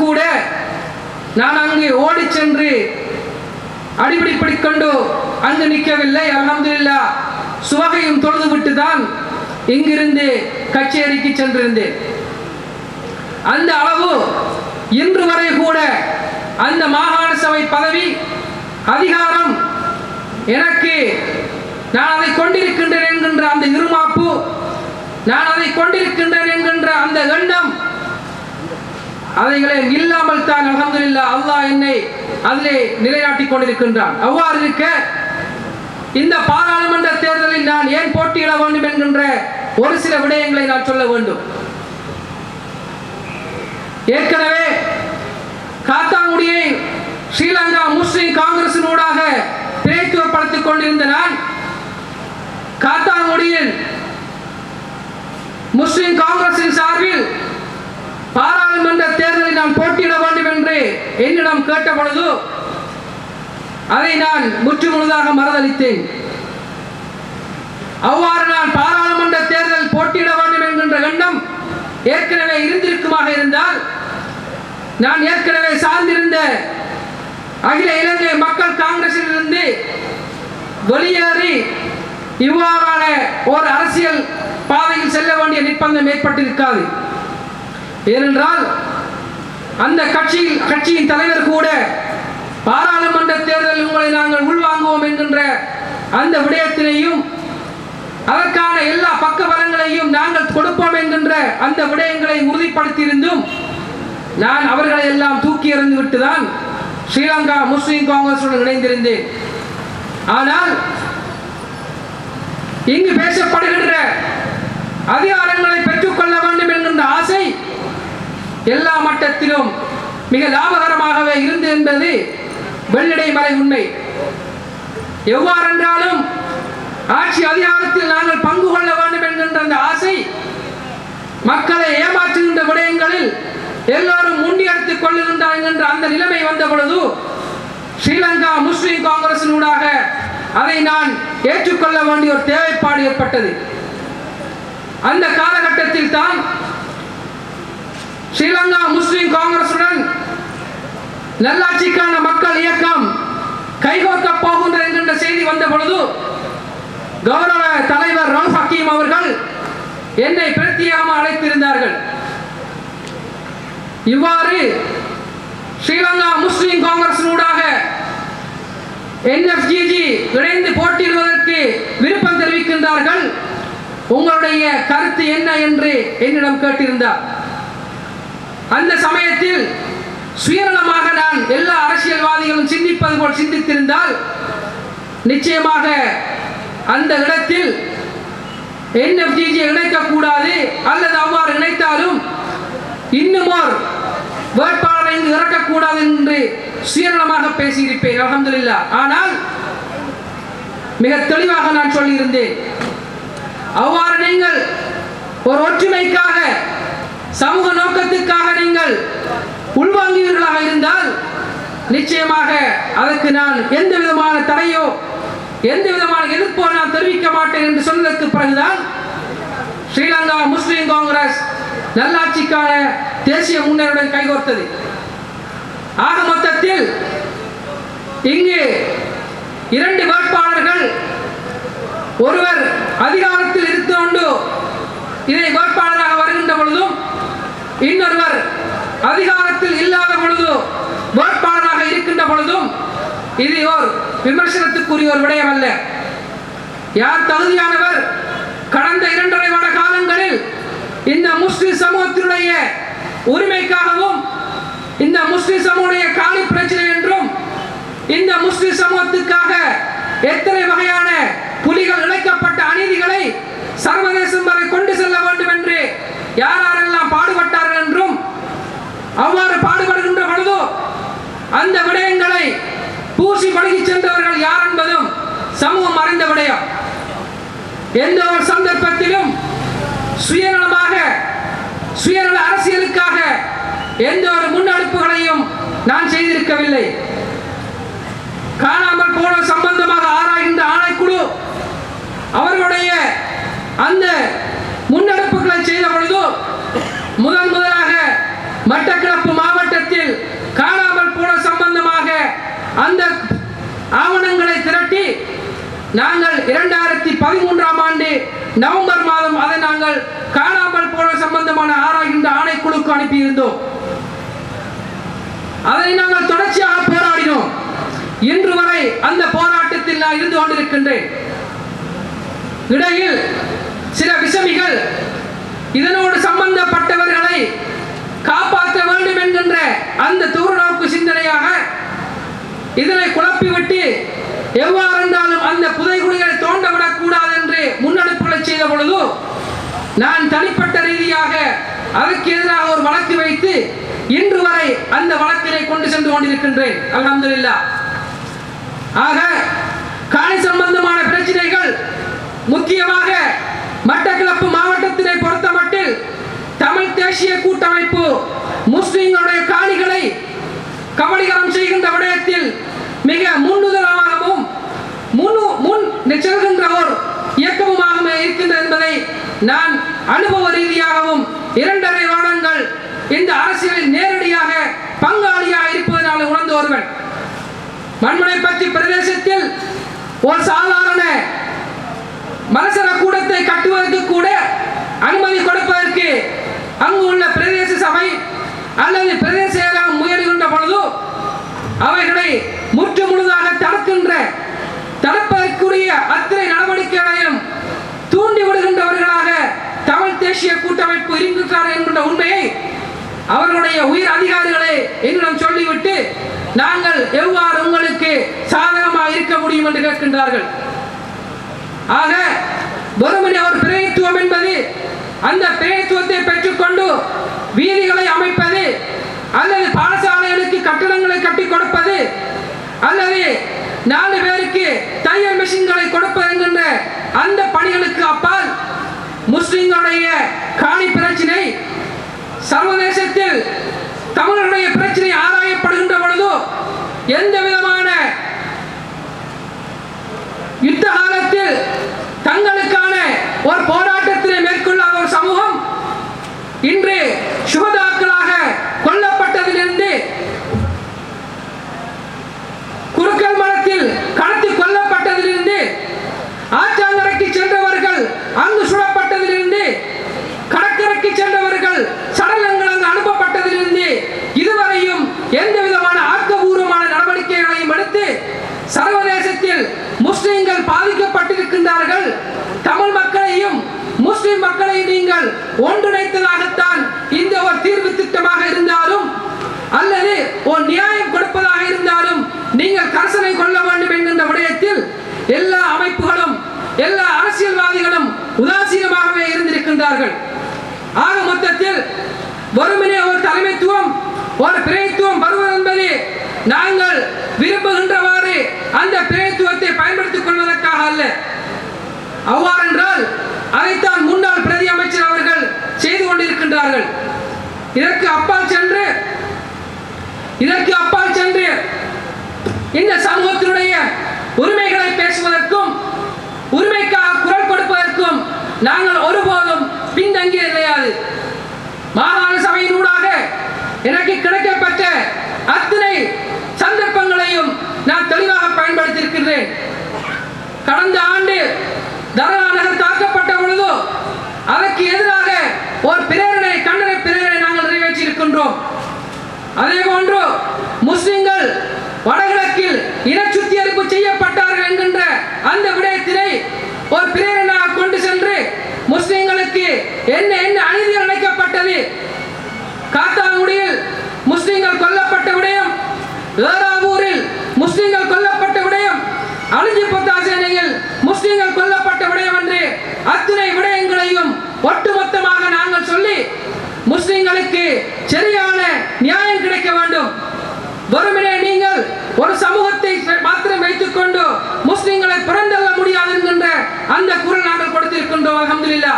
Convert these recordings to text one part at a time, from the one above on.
கூட நான் அங்கு ஓடி சென்று அடிபிடிப்படி கொண்டு அங்கு நிற்கவில்லை. அல்ஹம்துலில்லா சுவகையும் தொழுது விட்டு தான் இங்கிருந்து கச்சேரிக்கு சென்றிருந்தேன். அந்த அளவு இன்று வரை கூட அந்த மாகாண சபை பதவி அதிகாரம் எனக்கு நான் அதை கொண்டிருக்கின்றேன் என்கின்ற அந்த இருமாப்பு நான் அதை கொண்டிருக்கின்றேன் என்கின்ற அந்த எண்ணம் அவைகளை இல்லாமல் தான் அல்ஹம்துலில்லா அல்லாஹ் என்னை அதிலே நிலைநாட்டிக் கொண்டிருக்கின்றான். அவ்வாறு இருக்க இந்த பாராளுமன்ற தேர்தலில் நான் ஏன் போட்டியிட வேண்டும் என்கின்ற ஒரு சில விடயங்களை நான் சொல்ல வேண்டும். ஏற்கனவே காத்தாங்குடியை ஸ்ரீலங்கா முஸ்லிம் காங்கிரசினூடாக பிரதித்துவப்படுத்திக் கொண்டிருந்த நான் காத்தாங்குடியில் முஸ்லிம் காங்கிரசின் சார்பில் பாரா பாராளுமன்ற தேர்தலில் நான் போட்டியிட வேண்டும் என்று என்னிடம் கேட்ட பொழுது அதை நான் முற்று முழுதாக மறுதளித்தேன். அவ்வாறு நான் பாராளுமன்ற தேர்தல் போட்டியிட வேண்டும் என்கின்ற எண்ணம் ஏற்கனவே இருந்திருக்குமாக இருந்தால் நான் ஏற்கனவே சார்ந்திருந்த அகில இலங்கை மக்கள் காங்கிரஸில் இருந்து வெளியேறி இவ்வாறான ஒரு அரசியல் பாதையில் செல்ல வேண்டிய நிர்பந்தம் ஏற்பட்டிருக்காது. ஏனென்றால் அந்த கட்சியில் கட்சியின் தலைவர் கூட பாராளுமன்ற தேர்தலில் உங்களை நாங்கள் உள்வாங்குவோம் என்கின்ற அந்த விடயத்தினையும் அதற்கான எல்லா பக்க பலங்களையும் நாங்கள் கொடுப்போம் என்கின்ற அந்த விடயங்களை உறுதிப்படுத்தியிருந்தும் நான் அவர்களை எல்லாம் தூக்கி எறிந்து விட்டுதான் ஸ்ரீலங்கா முஸ்லிம் காங்கிரசுடன் இணைந்திருந்தேன். ஆனால் இங்கு பேசப்படுகின்ற அதிகாரங்களை பெற்றுக்கொள்ள வேண்டும் என்கின்ற ஆசை எல்லா மட்டத்திலும் மிக லாபகரமாகவே இருந்து என்பது வெள்ளிடை மறை உண்மை. எவ்வாறென்றாலும் ஆட்சி அதிகாரத்தில் நாங்கள் பங்கு கொள்ள வேண்டும் என்கின்ற அந்த ஆசை மக்களை ஏமாற்றுகின்ற விடயங்களில் எல்லோரும் முண்டியடித்துக் கொள்ளுகின்றார் என்கின்ற அந்த நிலைமை வந்த பொழுது ஸ்ரீலங்கா முஸ்லிம் காங்கிரசினூடாக அதை நான் ஏற்றுக்கொள்ள வேண்டிய ஒரு தேவைப்பாடு ஏற்பட்டது. அந்த காலகட்டத்தில் தான் ஸ்ரீலங்கா முஸ்லிம் காங்கிரசுடன் நல்லாட்சிக்கான மக்கள் இயக்கம் கைகோர்க்க போகின்ற என்கின்ற செய்தி வந்த பொழுது கௌரவ தலைவர் ரவுஃப் ஹக்கீம் அவர்கள் என்னை பிரத்தியாக அழைத்திருந்தார்கள். இவ்வாறு ஸ்ரீலங்கா முஸ்லிம் காங்கிரசினூடாக என்எஃப்ஜிஜி இணைந்து போட்டியிடுவதற்கு விருப்பம் தெரிவிக்கின்றார்கள். உங்களுடைய கருத்து என்ன என்று என்னிடம் கேட்டிருந்தார். அந்த சமயத்தில் சுயநலமாக நான் எல்லா அரசியல்வாதிகளும் சிந்திப்பது போல் சிந்தித்திருந்தால் நிச்சயமாக அந்த இடத்தில் என்எஃப்டிஜி இணைக்கக்கூடாது அல்லது அவ்வாறு இணைத்தாலும் இன்னுமோர் வேட்பாளரை இறக்கக்கூடாது என்று சுயநலமாக பேசியிருப்பேன் அலமதுல்லா ஆனால் மிக தெளிவாக நான் சொல்லியிருந்தேன். அவ்வாறு நீங்கள் ஒரு ஒற்றுமைக்காக சமூக நோக்கத்துக்காக நீங்கள் உள்வாங்கியவர்களாக இருந்தால் நிச்சயமாக அதற்கு நான் எந்த விதமான தடையோ எந்த விதமான எதிர்ப்போ நான் தெரிவிக்க மாட்டேன் என்று சொன்னதற்கு பிறகுதான் ஸ்ரீலங்கா முஸ்லிம் காங்கிரஸ் நல்லாட்சிக்கான தேசிய முன்னேறுடன் கைகோர்த்தது. ஆக மொத்தத்தில் இங்கு இரண்டு வேட்பாளர்கள் ஒருவர் அதிகாரத்தில் இருந்து கொண்டு இதை வேட்பாளராக வர இன்னொருவர் அதிகாரத்தில் இல்லாத பொழுது வேட்பாளராக இருக்கின்ற பொழுதும் இது ஓர் விமர்சனத்துக்குரிய ஒரு விடயம் அல்ல யார் தகுதியானவர் கடந்த இரண்டரை வருட காலங்களில் இந்த முஸ்லிம் சமூகத்தினுடைய உரிமைக்காகவும் இந்த முஸ்லிம் சமூக காலி பிரச்சனை என்றும் இந்த முஸ்லிம் சமூகத்துக்காக எத்தனை வகையான புலிகள் இழைக்கப்பட்ட அநீதிகளை சர்வதேசம் வரை கொண்டு செல்ல வேண்டும் என்று யார் யாரெல்லாம் பாடுபட்டார்கள் அவ்வாறு பாடுபடுகின்ற பொழுதோ அந்த விடயங்களை பூசி பழகி சென்றவர்கள் யார் என்பதும் சமூகம் அறிந்த விடயம். எந்த ஒரு சந்தர்ப்பத்திலும் சுயநலமாக சுயநல அரசியலுக்காக எந்த ஒரு முன்னெடுப்புகளையும் நான் செய்திருக்கவில்லை. காணாமல் போன சம்பந்தமாக ஆராய்கின்ற ஆணைக்குழு அவர்களுடைய அந்த முன்னெடுப்புகளை செய்த பொழுது முதன் முதலாக மட்டக்களப்பு மாவட்டத்தில் காணாமல் போன சம்பந்தமாக அந்த ஆவணங்களை திரட்டி நாங்கள் இரண்டாயிரத்தி பதிமூன்றாம் ஆண்டு நவம்பர் மாதம் அதை நாங்கள் காணாமல் போன சம்பந்தமான ஆராய்கின்ற ஆணைக்குழுக்கு அனுப்பியிருந்தோம். அதை நாங்கள் தொடர்ச்சியாக போராடினோம். இன்று வரை அந்த போராட்டத்தில் நான் இருந்து கொண்டிருக்கின்றேன். இடையில் சில விசமிகள் இதனோடு சம்பந்தப்பட்டவர்களை காப்பாற்ற வேண்டும் என்கின்ற அந்த தூரநோக்கு சிந்தனையாக இதனை குழப்பிவிட்டு எவ்வாறென்றாலும் அந்த புதைகுழிகளை தோண்டவிடக் கூடாது என்று முன்னெடுப்புகளை செய்த பொழுது நான் தனிப்பட்ட ரீதியாக அதற்கு எதிராக ஒரு வழக்கு வைத்து இன்று வரை அந்த வழக்கினை கொண்டு சென்று கொண்டிருக்கின்றேன். அல்ஹம்துலில்லாஹ் ஆக காணி சம்பந்தமான பிரச்சனைகள் முக்கியமாக மட்டக்கிழப்பு தமிழ் தேசிய கூட்டமைப்பு முஸ்லிம்களுடைய காணிகளை கபலீகரம் செய்கின்ற விடயத்தில் மிக முன்னுதலாகவும் முன்னு முன் செல்கின்ற ஒரு இயக்கமுமாக இருக்கின்றது என்பதை நான் அனுபவ ரீதியாகவும் இரண்டரை வருடங்கள் இந்த அரசியலில் நேரடியாக பங்காளியாக இருப்பதனால் உணர்ந்து ஒருவன் பற்றி பிரதேசத்தில் ஒரு சாதாரண மனசர கூடத்தை கட்டுவதற்கு கூட அனுமதி கொடுப்பதற்கு அங்கு உள்ள பிரதேச சபை அல்லது பிரதேச செயலகம் முயலுகின்ற பொழுது அவைகளை முற்று முழுதாக தடுக்கின்ற தடுப்பதற்குரிய அத்தனை நடவடிக்கைகளையும் தூண்டி விடுகின்றவர்களாக தமிழ் தேசிய கூட்டமைப்பு இருக்கின்றார் என்கின்ற உண்மையை அவர்களுடைய உயிர் அதிகாரிகளே என்னிடம் சொல்லிவிட்டு நாங்கள் எவ்வாறு உங்களுக்கு சாதகமாக இருக்க முடியும் என்று கேட்கின்றார்கள். ஆக வெறுமனே ஒரு பிரயத்துவம் என்பது அந்த பிரயத்துவத்தை பெற்றுக்கொண்டு வீதிகளை அமைப்பது அல்லது பாடசாலைகளுக்கு கட்டடங்களை கட்டி கொடுப்பது அல்லது நாலு பேருக்கு தையல் மிஷின்களை கொடுப்பது என்கின்ற அந்த பணிகளுக்கு அப்பால் முஸ்லிம்களுடைய காணி பிரச்சனை சர்வதேசத்தில் தமிழர்களுடைய பிரச்சனை ஆராயப்படுகின்ற பொழுது எந்த விதமான யுத்த காலத்தில் தங்களுக்கான ஒரு போராட்டத்தினை மேற்கொள்ளாத ஒரு சமூகம் இன்று பாதிக்கப்பட்டிருக்கின்றார்கள் தமிழ் மக்களையும் முஸ்லிம் மக்களை நீங்கள் ஒன்றிணைத்ததாகத்தான் இந்த ஒரு தீர்வு திட்டமாக இருந்தாலும் அல்லது ஒரு நியாயம் கொடுப்பதாக இருந்தாலும் நீங்கள் கரசனை கொள்ள வேண்டும் என்கின்ற விடயத்தில் எல்லா அமைப்புகளும் எல்லா அரசியல்வாதிகளும் உதாசீனமாகவே இருந்திருக்கின்றார்கள். ஆக மொத்தத்தில் வறுமனே ஒரு தலைமைத்துவம் ஒரு பிரயத்துவம் வருவது என்பது நாங்கள் அவ்வாறென்றால் அதைத்தான் முன்னாள் பிரதி அமைச்சர் அவர்கள் செய்து கொண்டிருக்கின்றார்கள். இதற்கு அப்பால் சென்று இதற்கு அப்பால் சென்று இந்த சமூகத்தினுடைய உரிமைகளை பேசுவதற்கும் உரிமைக்காக குரல் கொடுப்பதற்கும் நாங்கள் ஒருபோதும் பின்தங்கிய கிடையாது மாகாண சபையினூட எனக்கு கிடைக்கப்பட்ட அத்தனை சந்தர்ப்பங்களையும் நான் தெளிவாக பயன்படுத்தியிருக்கின்றேன் கடந்த ஆண்டு தர்கா நகர் தாக்கப்பட்ட பொழுது அதற்கு எதிராக ஒரு பிரேரணை கண்டன பிரேரணை நாங்கள் நிறைவேற்றி இருக்கின்றோம் அதே போன்று முஸ்லிம்கள் வடகிழக்கில் இன செய்யப்பட்டார்கள் என்கின்ற அந்த விடயத்தினை ஒரு பிரேரனாக கொண்டு சென்று முஸ்லிம்களுக்கு என்ன என்ன அநீதி அழைக்கப்பட்டது காத்தாங்குடியில் முஸ்லிம்கள் கொல்லப்பட்ட விடயம் ஏறாவூரில் முஸ்லிம்கள் கொல்லப்பட்ட விடயம் அழிஞ்சி பொத்தாசேனையில் முஸ்லிம்கள் கொல்லப்பட்ட விடயம் என்று அத்தனை விடயங்களையும் ஒட்டுமொத்தமாக நாங்கள் சொல்லி முஸ்லிம்களுக்கு சரியான நியாயம் கிடைக்க வேண்டும் வெறுமனே நீங்கள் ஒரு சமூகத்தை மாத்திரம் வைத்துக் கொண்டு முஸ்லிம்களை புறந்தள்ள முடியாது என்கின்ற அந்த குரல் நாங்கள் கொடுத்திருக்கின்றோம் அலமதுல்லா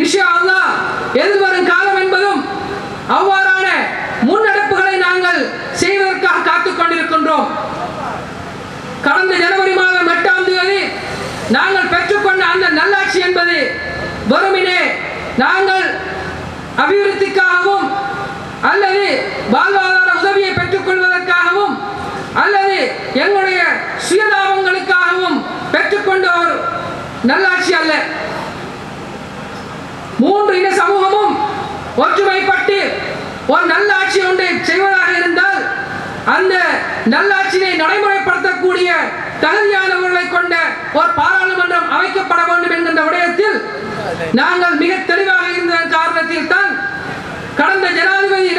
இஷா அல்லா எதிர்வரும் காலம் என்பதும் அவ்வாறான முன்னெடுப்புகளை நாங்கள் செய்வதற்காக காத்துக் கொண்டிருக்கின்றோம். கடந்த ஜனவரி மாதம் எட்டாம் தேதி நாங்கள் பெற்றுக்கொண்ட அந்த நல்லாட்சி என்பது வெறுமினே நாங்கள் அபிவிருத்திக்காகவும் அல்லது வாழ்வாதார எங்களுடைய சுயலாபங்களுக்காகவும் பெற்றுக்கொண்ட ஒரு நல்லாட்சி அல்ல. மூன்று இன சமூகமும் ஒற்றுமைப்பட்டு ஒரு நல்லாட்சி ஒன்றை செய்வதாக இருந்தால் அந்த நல்லாட்சியை நடைமுறைப்படுத்தக்கூடிய தகுதியானவர்களை கொண்ட ஒரு பாராளுமன்றம் அமைக்கப்பட வேண்டும் என்கின்ற விடயத்தில் நாங்கள் மிக தெளிவாக இருந்த காரணத்தில் தான் கடந்த ஜனாதிபதி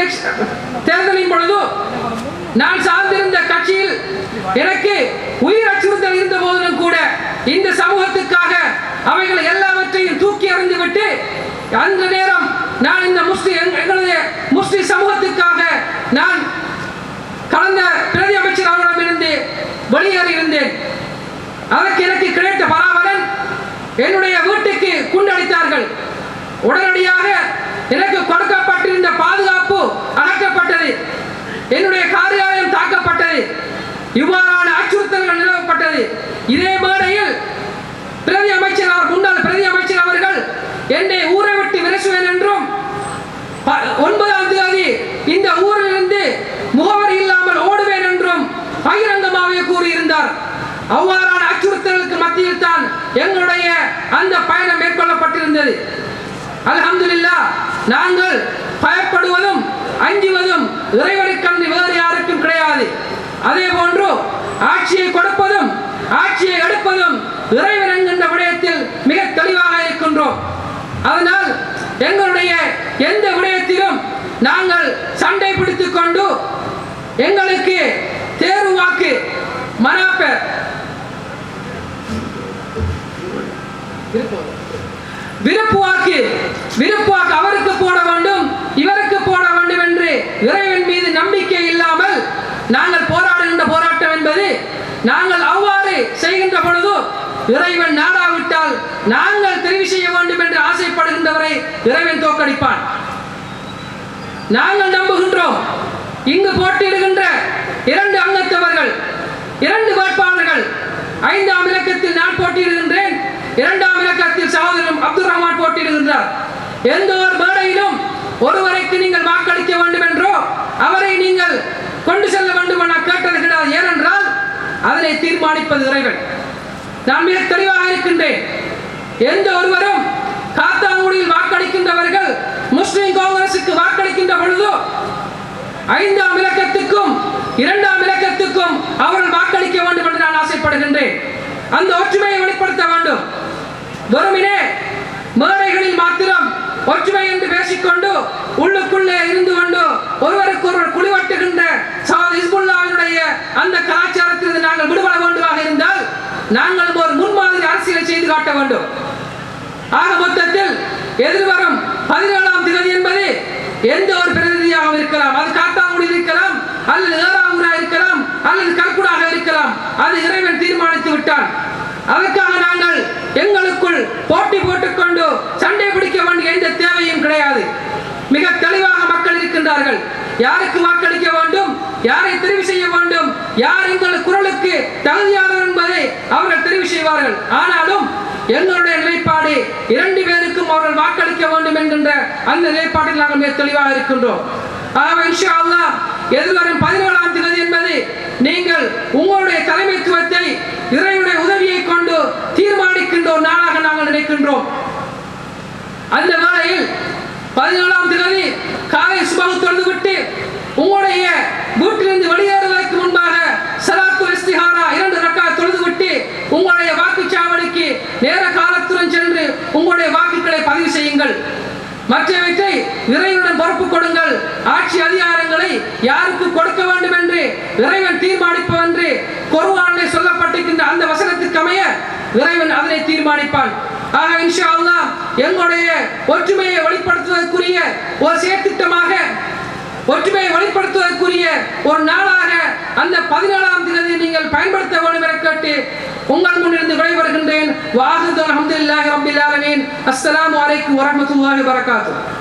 தேர்தலின் பொழுது நான் சார்ந்திருந்த கட்சியில் எனக்கு உயிர் அச்சுறுத்தல் இருந்த போதிலும் கூட இந்த சமூகத்துக்காக அவைகளை எல்லாவற்றையும் தூக்கி அறிந்துவிட்டு அந்த நேரம் நான் இந்த முஸ்லிம் எங்களுடைய முஸ்லிம் சமூகத்துக்காக நான் கடந்த பிரதி அமைச்சர் அவரிடமிருந்து வெளியேறி இருந்தேன் அதற்கு எனக்கு கிடைத்த பராபலன் என்னுடைய வீட்டுக்கு குண்டடித்தார்கள். உடனடியாக எனக்கு கொடுக்கப்பட்டிருந்த பாதுகாப்பு அகற்றப்பட்டது. என்னுடைய காரியாலயம் தாக்கப்பட்டது. இவ்வாறான அச்சுறுத்தல்கள் நிலவப்பட்டது. இதே மேடையில் பிரதி அமைச்சர் அவர் முன்னாள் பிரதி அமைச்சர் அவர்கள் என்னை ஊரை விட்டு விரசுவேன் என்றும் ஒன்பதாம் தேதி இந்த ஊரிலிருந்து முகவரி இல்லாமல் ஓடுவேன் என்றும் பகிரங்கமாகவே கூறியிருந்தார். அவ்வாறான அச்சுறுத்தலுக்கு மத்தியில் தான் எங்களுடைய அந்த பயணம் மேற்கொள்ளப்பட்டிருந்தது. அலமதுல்லா நாங்கள் பயப்படுவதும் அஞ்சுவதும் இறைவனுக்கன்று வேறு யாருக்கும் கிடையாது. அதே போன்று ஆட்சியை கொடுப்பதும் ஆட்சியை எடுப்பதும் இறைவன் என்கின்ற விடயத்தில் மிக தெளிவாக இருக்கின்றோம். அதனால் எங்களுடைய எந்த விடயத்திலும் நாங்கள் சண்டை பிடித்து கொண்டு எங்களுக்கு தேர்வு வாக்கு மனாப்பர் விருப்பு வாக்கு விருப்பாக அவருக்கு போட வேண்டும் இவருக்கு போட வேண்டும் என்று இறைவன் மீது நம்பிக்கை இல்லாமல் நாங்கள் போராடுகின்ற போராட்டம் என்பது நாங்கள் அவ்வாறு செய்கின்ற பொழுது இறைவன் நாடாவிட்டால் நாங்கள் தெரிவு செய்ய வேண்டும் என்று ஆசைப்படுகின்றவரை இறைவன் தோற்கடிப்பான். நாங்கள் நம்புகின்றோம் இங்கு போட்டியிடுகின்ற இரண்டு அங்கத்தவர்கள் இரண்டு வேட்பாளர்கள் ஐந்தாம் இலக்கத்தில் நான் போட்டியிடுகின்றேன் இரண்டாம் இலக்கத்தில் சகோதரன் அப்துல் எந்த ஒரு மேடையிலும் ஒருவரைக்கு நீங்கள் வாக்களிக்க வேண்டும் என்றோ அவரை நீங்கள் கொண்டு செல்ல வேண்டும் என கேட்டது கிடையாது ஏனென்றால் அதனை தீர்மானிப்பது இறைவன். நான் மிக தெளிவாக இருக்கின்றேன். எந்த ஒருவரும் காத்தாங்குடியில் வாக்களிக்கின்றவர்கள் முஸ்லிம் காங்கிரசுக்கு வாக்களிக்கின்ற பொழுது ஐந்தாம் இலக்கத்துக்கும் இரண்டாம் இலக்கத்துக்கும் அவர்கள் வாக்களிக்க வேண்டும் என்று நான் ஆசைப்படுகின்றேன். அந்த ஒற்றுமையை வெளிப்படுத்த வேண்டும் வெறுமினே மேடைகளில் மாத்திரம் ஒற்றுமை என்று பேசிக்கொண்டு உள்ளுக்குள்ளே இருந்து கொண்டு ஒருவருக்கு ஒருவர் குளிவட்டுகின்ற சகோதர இஸ்புல்லாவினுடைய அந்த கலாச்சாரத்திலிருந்து நாங்கள் விடுபட வேண்டுமாக நாங்களும் நாங்கள் ஒரு முன்மாதிரி அரசியலை செய்து காட்ட வேண்டும். ஆக மொத்தத்தில் எதிர்வரும் பதினேழாம் திகதி என்பது எந்த ஒரு பிரதிநிதியாகவும் இருக்கலாம். அது காத்தாங்குடியில் இருக்கலாம் அல்லது ஏறாவூரா இருக்கலாம் அல்லது கல்குடாக இருக்கலாம். அது இறைவன் தீர்மானித்து விட்டான். அதற்காக நாங்கள் எங்களுக்குள் போட்டி போட்டுக்கொண்டு சண்டை பிடிக்க வேண்டிய எந்த தேவையும் கிடையாது. மிக தெளிவாக மக்கள் இருக்கின்றார்கள். யாருக்கு வாக்களிக்க வேண்டும்? யாரை தெரிவு செய்ய வேண்டும்? யார் எங்கள் குரலுக்கு தகுதியானவர் என்பதை அவர்கள் தெரிவு செய்வார்கள். ஆனாலும் எங்களுடைய நிலைப்பாடு இரண்டு பேருக்கும் அவர்கள் வாக்களிக்க வேண்டும் என்கின்ற அந்த நிலைப்பாட்டில் நாங்கள் மிக தெளிவாக இருக்கின்றோம். ஆகவே இன்ஷா அல்லாஹ் எதிர்வரும் பதினேழாம் தேதி என்பது நீங்கள் உங்களுடைய தலைமைத்துவத்தை இறைவனுடைய உதவியை கொண்டு தீர்மானிக்கின்ற ஒரு நாளாக நாங்கள் நினைக்கின்றோம். அந்த வேளையில் பதினேழாம் தேதி காலை சுபகு தொழுது விட்டு உங்களுடைய வீட்டிலிருந்து வெளியேறுவதற்கு முன்பாக சலாத்து இஸ்திஹாரா இரண்டு ரக்கா தொழுது விட்டு உங்களுடைய வாக்குச்சாவடிக்கு நேர காலத்துடன் சென்று உங்களுடைய வாக்குகளை பதிவு செய்யுங்கள். மற்றவற்றை இறைவனுடன் பொறுப்பு கொடுங்கள். ஆட்சி அதிகாரங்களை யாருக்கு கொடுக்க வேண்டும் என்று இறைவன் தீர்மானிப்பவன் என்று குர்ஆனிலே சொல்லப்பட்டிருக்கின்ற அந்த வசனத்துக்கு அமைய இறைவன் அதனை தீர்மானிப்பான். ஆக இன்ஷா அல்லா எங்களுடைய ஒற்றுமையை வெளிப்படுத்துவதற்குரிய ஒரு செயற்திட்டமாக ஒற்றுமையை வெளிப்படுத்துவதற்குரிய ஒரு நாளாக அந்த பதினேழாம் தேதி நீங்கள் பயன்படுத்த வேண்டும் என கேட்டு உங்கள் முன்னிருந்து விடைபெறுகின்றேன். வாஹிது அல்ஹம்துலில்லாஹி ரப்பில் ஆலமீன். அஸ்ஸலாமு அலைக்கும் வரஹ்மத்துல்லாஹி வபரகாத்துஹு.